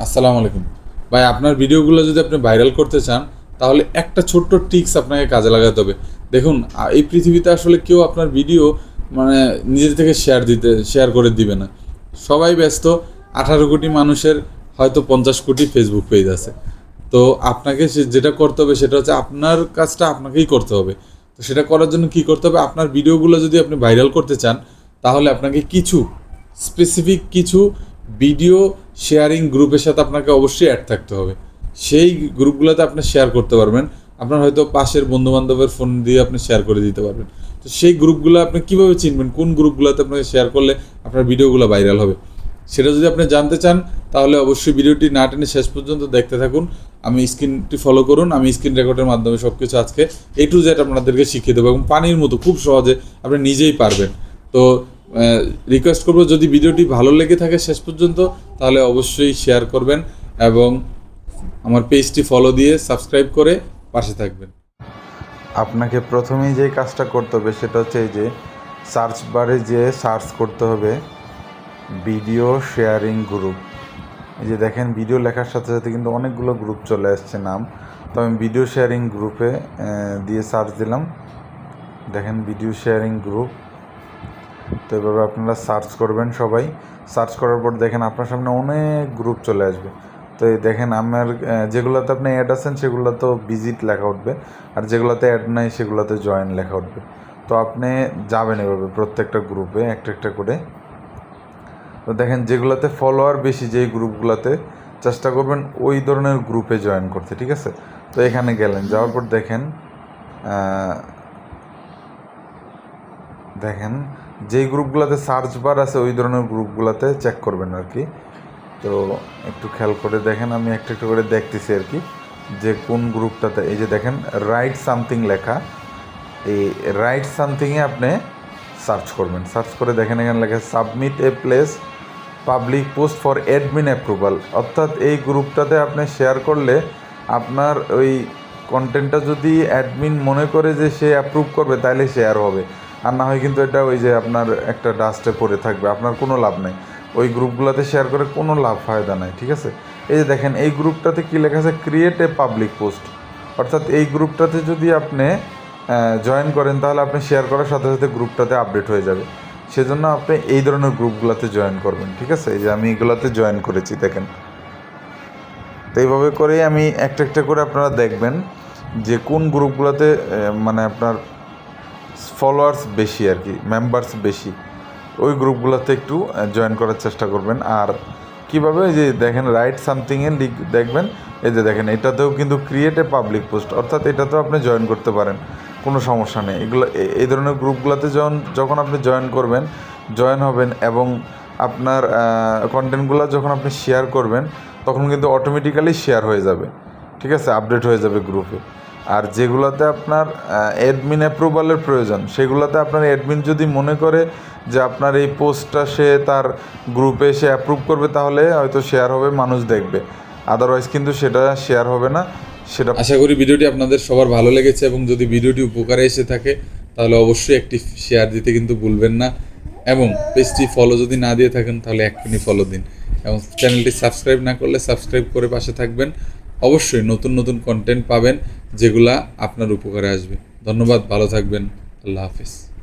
আসসালামু আলাইকুম। ভাই, আপনার ভিডিওগুলো যদি আপনি ভাইরাল করতে চান, তাহলে একটা ছোট্ট টিক্স আপনাকে কাজে লাগাতে হবে। দেখুন এই পৃথিবীতে আসলে কেউ আপনার ভিডিও মানে নিজে থেকে শেয়ার দিতে শেয়ার করে দিবে না। সবাই ব্যস্ত, আঠারো কোটি মানুষের হয়তো পঞ্চাশ কোটি ফেসবুক পেজ আছে। তো আপনাকে সে- যেটা করতে হবে, সেটা হচ্ছে আপনার কাজটা আপনাকেই করতে হবে। তো সেটা করার জন্য কি করতে হবে, আপনার ভিডিওগুলো যদি আপনি ভাইরাল করতে চান, তাহলে আপনাকে কিছু স্পেসিফিক কিছু ভিডিও শেয়ারিং গ্রুপের সাথে আপনাকে অবশ্যই অ্যাড থাকতে হবে। সেই গ্রুপগুলোতে আপনি শেয়ার করতে পারবেন। আপনার হয়তো পাশের বন্ধু বান্ধবের ফোন দিয়ে আপনি শেয়ার করে দিতে পারবেন। তো সেই গ্রুপগুলো আপনি কীভাবে চিনবেন? কোন গ্রুপগুলোতে আপনাকে শেয়ার করলে আপনার ভিডিওগুলো ভাইরাল হবে? সেটা যদি আপনি জানতে চান, তাহলে অবশ্যই ভিডিওটি না টেনে শেষ পর্যন্ত দেখতে থাকুন। আমি স্ক্রিনটি ফলো করুন। আমি স্ক্রিন রেকর্ডের মাধ্যমে সব কিছু আজকে এ টু জেড আপনাদেরকে শিখিয়ে দেবো এবং পানির মতো খুব সহজে আপনি নিজেই পারবেন। তো রিকোয়েস্ট করব, যদি ভিডিওটি ভালো লেগে থাকে শেষ পর্যন্ত, তাহলে অবশ্যই শেয়ার করবেন এবং আমার পেজটি ফলো দিয়ে সাবস্ক্রাইব করে পাশে থাকবেন। আপনাকে প্রথমেই যে কাজটা করতে হবে, সেটা হচ্ছে এই যে সার্চ বারে যে সার্চ করতে হবে ভিডিও শেয়ারিং গ্রুপ এই যে দেখেন ভিডিও লেখার সাথে সাথে কিন্তু অনেকগুলো গ্রুপ চলে আসছে নাম। তো আমি ভিডিও শেয়ারিং গ্রুপে দিয়ে সার্চ দিলাম। দেখেন ভিডিও শেয়ারিং গ্রুপ তো এভাবে আপনারা সার্চ করবেন সবাই। সার্চ করার পর দেখেন আপনার সামনে অনেক গ্রুপ চলে আসবে। তো এই দেখেন আমার যেগুলোতে আপনি অ্যাড আছেন সেগুলো তো ভিজিট লেখা উঠবে। আর যেগুলোতে অ্যাড নাই সেগুলোতে জয়েন লেখা উঠবে। তো আপনি যাবেন এভাবে প্রত্যেকটা গ্রুপে একটা একটা করে। তো দেখেন যেগুলোতে ফলোয়ার বেশি, যেই গ্রুপগুলোতে চেষ্টা করবেন ওই ধরনের গ্রুপে জয়েন করতে, ঠিক আছে? তো এখানে গেলেন, যাওয়ার পর দেখেন দেখেন যেই গ্রুপগুলোতে সার্চ বার আছে, ওই ধরনের গ্রুপগুলোতে চেক করবেন আর কি। তো একটু খেয়াল করে দেখেন, আমি একটা একটু করে দেখতেছি আর কি। যে কোন গ্রুপটাতে, এই যে দেখেন রাইট সামথিং লেখা। এই রাইট সামথিংয়ে আপনি সার্চ করবেন। সার্চ করে দেখেন, এখানে লেখা submit a place public post for admin approval অর্থাৎ এই গ্রুপটাতে আপনি শেয়ার করলে আপনার ওই কন্টেন্টটা যদি অ্যাডমিন মনে করে যে সে অ্যাপ্রুভ করবে, তাহলে শেয়ার হবে। আর না হয় কিন্তু এটা ওই যে আপনার একটা ডাস্টে পড়ে থাকবে। আপনার কোনো লাভ নেই। ওই গ্রুপগুলোতে শেয়ার করে কোনো লাভ, ফায়দা নাই, ঠিক আছে? এই যে দেখেন, এই গ্রুপটাতে কী লেখা আছে? ক্রিয়েট এ পাবলিক পোস্ট অর্থাৎ এই গ্রুপটাতে যদি আপনি জয়েন করেন, তাহলে আপনি শেয়ার করার সাথে সাথে গ্রুপটাতে আপডেট হয়ে যাবে। সেজন্য আপনি এই ধরনের গ্রুপগুলোতে জয়েন করবেন, ঠিক আছে? এই যে আমি এগুলোতে জয়েন করেছি, দেখেন। তো এইভাবে করেই আমি একটা একটা করে আপনারা দেখবেন যে কোন গ্রুপগুলোতে মানে আপনার ফলোয়ার্স বেশি আর কি মেম্বার্স বেশি। ওই গ্রুপগুলোতে একটু জয়েন করার চেষ্টা করবেন। আর কীভাবে এই যে দেখেন রাইট সামথিংয়ে লিখ, দেখবেন, এই যে দেখেন, এটাতেও কিন্তু ক্রিয়েট এ পাবলিক পোস্ট অর্থাৎ এটাতেও আপনি জয়েন করতে পারেন। কোনো সমস্যা নেই। এগুলো এই ধরনের গ্রুপগুলোতে যখন যখন আপনি জয়েন করবেন জয়েন হবেন এবং আপনার কন্টেন্টগুলো যখন আপনি শেয়ার করবেন, তখন কিন্তু অটোমেটিক্যালি শেয়ার হয়ে যাবে। ঠিক আছে? আপডেট হয়ে যাবে গ্রুপে আর যেগুলোতে আপনার অ্যাডমিন অ্যাপ্রুভালের প্রয়োজন, সেগুলোতে আপনার অ্যাডমিন যদি মনে করে যে আপনার এই পোস্টটা সে তার গ্রুপে সে অ্যাপ্রুভ করবে, তাহলে হয়তো শেয়ার হবে, মানুষ দেখবে। আদারওয়াইজ কিন্তু সেটা শেয়ার হবে না, সেটা আশা করি ভিডিওটি আপনাদের সবার ভালো লেগেছে এবং যদি ভিডিওটি উপকারে এসে থাকে, তাহলে অবশ্যই একটি শেয়ার দিতে কিন্তু ভুলবেন না। এবং পেজটি ফলো যদি না দিয়ে থাকেন, তাহলে এক্ষুনি ফলো দিন। এবং চ্যানেলটি সাবস্ক্রাইব না করলে সাবস্ক্রাইব করে পাশে থাকবেন। অবশ্যই নতুন নতুন কন্টেন্ট পাবেন। যেগুলা আপনার উপকারে আসবে। ধন্যবাদ ভালো থাকবেন। আল্লাহ হাফিজ।